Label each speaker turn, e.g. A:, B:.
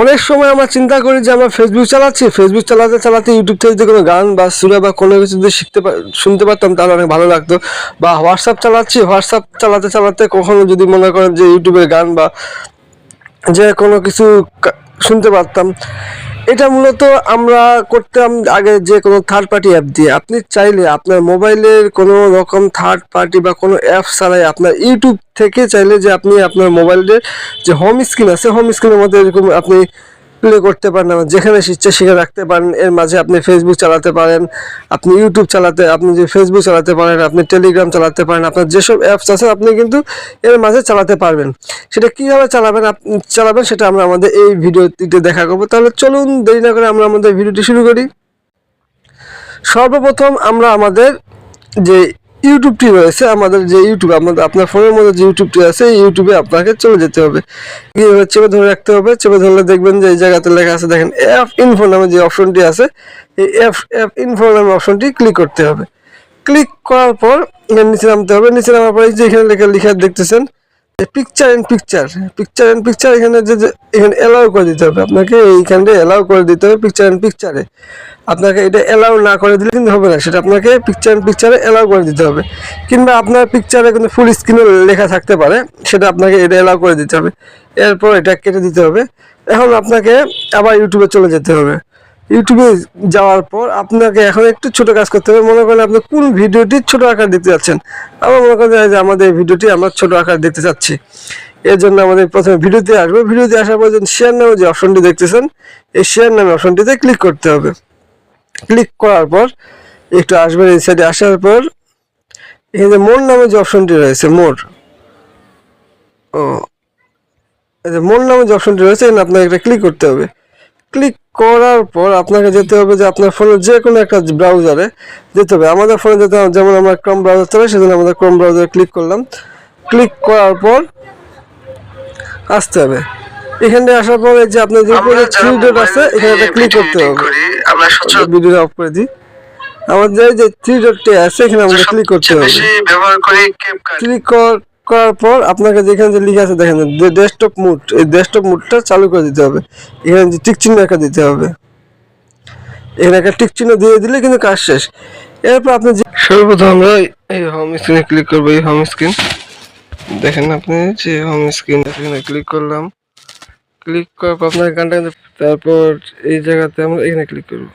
A: অনেক সময় আমরা চিন্তা করি যে আমরা ফেসবুক চালাচ্ছি। ফেসবুক চালাতে চালাতে ইউটিউব থেকে যদি কোনো গান বা সুরা বা কোনো কিছু যদি শিখতে শুনতে পারতাম, তাহলে অনেক ভালো লাগতো। বা হোয়াটসঅ্যাপ চালাচ্ছি। হোয়াটসঅ্যাপ চালাতে চালাতে কখনো যদি মনে করেন যে ইউটিউবের গান বা যে কোনো কিছু শুনতে পারতাম। এটা মূলত আমরা করতাম আগে যে কোনো থার্ড পার্টি অ্যাপ দিয়ে। আপনি চাইলে আপনার মোবাইলের কোনো রকম থার্ড পার্টি বা কোনো অ্যাপ ছাড়াই আপনার ইউটিউব থেকে চাইলে যে আপনি আপনার মোবাইলের যে হোম স্ক্রিন আছে হোম স্ক্রিনের মধ্যে এরকম আপনি প্লে করতে পারেন আবার যেখানে ইচ্ছা সেখানে রাখতে পারেন, এর মাঝে আপনি ফেসবুক চালাতে পারেন, আপনি ইউটিউব চালাতে, আপনি যে ফেসবুক চালাতে পারেন, আপনি টেলিগ্রাম চালাতে পারেন, আপনার যেসব অ্যাপস আছে আপনি কিন্তু এর মাঝে চালাতে পারবেন। সেটা কীভাবে চালাবেন আপনি চালাবেন সেটা আমরা আমাদের এই ভিডিওটিতে দেখা করব। তাহলে চলুন, দেরি না করে আমরা আমাদের ভিডিওটি শুরু করি। সর্বপ্রথম আমরা আমাদের যে ইউটিউবটি রয়েছে, আমাদের যে ইউটিউব, আমাদের আপনার ফোনের মধ্যে যে ইউটিউবটি আছে, এই ইউটিউবে আপনাকে চলে যেতে হবে। এইভাবে চেপে ধরে রাখতে হবে, চেপে ধরলে দেখবেন যে এই জায়গাতে লেখা আছে, দেখেন এফ ইনফো নামে যে অপশনটি আছে, এই এফ এফ ইনফো নামে অপশনটি ক্লিক করতে হবে। ক্লিক করার পর নিচে নামতে হবে, নিচে নামার পরে যে এখানে লেখা লেখা দেখতেছেন picture and picture picture and picture এখানে যে এখানে এলাও করে দিতে হবে। আপনাকে এইখানটা এলাও করে দিতে হবে পিকচার এন্ড পিকচারে আপনাকে এটা এলাও না করে দিলে কিন্তু হবে না। সেটা আপনাকে পিকচার এন্ড পিকচারে এলাও করে দিতে হবে। কিংবা আপনার পিকচারে কিন্তু ফুল স্ক্রিনে লেখা থাকতে পারে। সেটা আপনাকে এটা এলাও করে দিতে হবে। এরপর এটা কেটে দিতে হবে। এখন আপনাকে আবার ইউটিউবে চলে যেতে হবে। ইউটিউবে যাওয়ার পর আপনাকে এখন একটু ছোট কাজ করতে হবে। মনে করেন আপনি কোন ভিডিওটি ছোট আকার দেখতে যাচ্ছেন? আমরা মনে করেন যে আমাদের ভিডিওটি আমরা ছোট আকার দেখতে চাচ্ছি এর জন্য আমাদের প্রথমে ভিডিওতে আসবে। ভিডিওতে আসার পর শেয়ার নামে যে অপশনটি দেখতেছেন, এই শেয়ার নামে অপশনটিতে ক্লিক করতে হবে। ক্লিক করার পর একটু আসবেন এই সাইডে আসার পর যে মোর নামে যে অপশনটি রয়েছে মোর ও মোর নামে যে অপশনটি রয়েছে এখানে আপনাকে একটা ক্লিক করতে হবে। ক্লিক করার পর আপনাকে যেতে হবে যে আপনার ফোনের যে কোনো একটা ব্রাউজারে যেতে হবে। আমাদের ফোনে যেতে হবে যেমন আমরা ক্রম ব্রাউজার চালাই সেজন্য আমাদের ক্রম ব্রাউজারে ক্লিক করলাম। ক্লিক করার পর আসতে হবে। এখানে আসার পরে যে আপনার যে উপরে থ্রি ডট আছে এখানে ক্লিক করতে হবে। ভিডিওটা অফ করে দিই। আমাদের যে থ্রি ডটটি আছে এখানে আমাদের ক্লিক করতে হবে।
B: ব্যবহার করি
A: ক্লিক করার পর আপনাকে যেখানে যে লিখে আছে দেখেন ডেস্কটপ মুড এই ডেস্কটপ মুডটা চালু করে দিতে হবে। এখানে যে টিক চিহ্ন একটা দিতে হবে। এখানে একটা টিক চিহ্ন দিয়ে দিলে কিন্তু কাজ শেষ। এরপর আপনি যে সর্বপ্রথম আমরা এই হোম স্ক্রিনে ক্লিক করব, এই হোম স্ক্রিন দেখেন আপনি যে হোম স্ক্রিন এখানে ক্লিক করলাম। ক্লিক করার পর আপনার গানটা তারপর এই জায়গাতে আমরা এখানে ক্লিক করব।